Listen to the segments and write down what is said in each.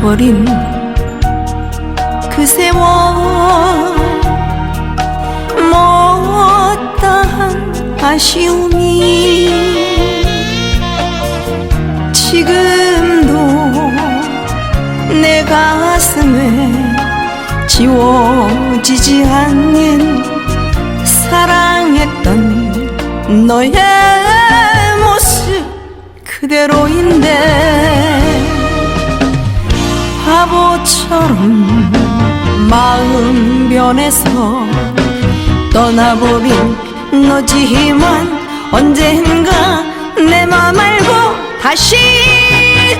떠나버린 그 세월 못다한 아쉬움이 지금도 내 가슴에 지워지지 않는 사랑했던 너의 모습 그대로인데 바보처럼 마음 변해서 떠나버린 너지만 언젠가 내 맘 알고 다시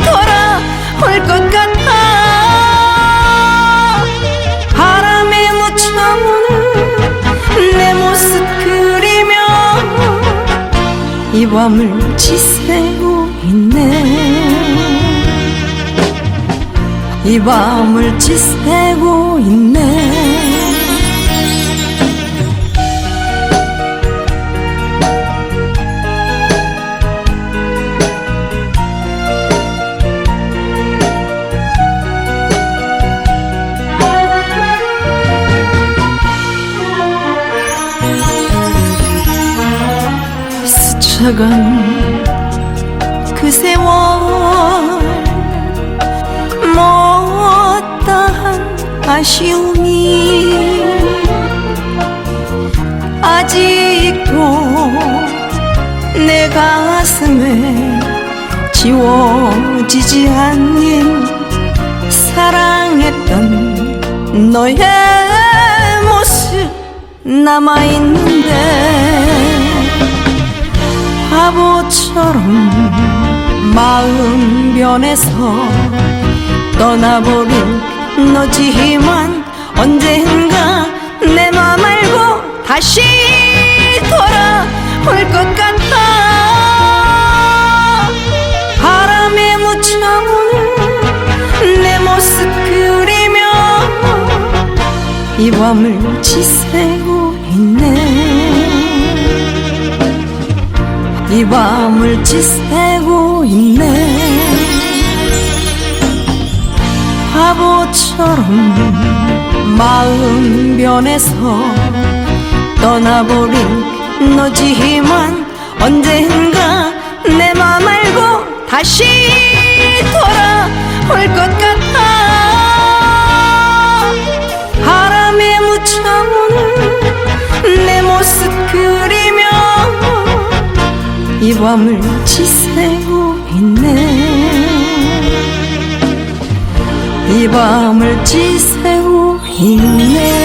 돌아올 것 같아. 바람에 묻혀오는 내 모습 그리며 이 밤을 지새고 있네 이 밤을 지새고 있네. 스쳐간 아쉬움이 아직도 내 가슴에 지워지지 않는 사랑했던 너의 모습 남아있는데 바보처럼 마음 변해서 떠나버린 너지만 언젠가 내 맘 알고 다시 돌아올 것 같아. 바람에 묻혀오는 내 모습 그리며 이 밤을 지새고 있네. 이 밤을 지새고 있네 바보처럼 마음 변해서 떠나버린 너지만 언젠가 내 맘 알고 다시 돌아올 것 같아. 바람에 묻혀오는 내 모습 그리며 이 밤을 지새고 있네 이 밤을 지새고 있네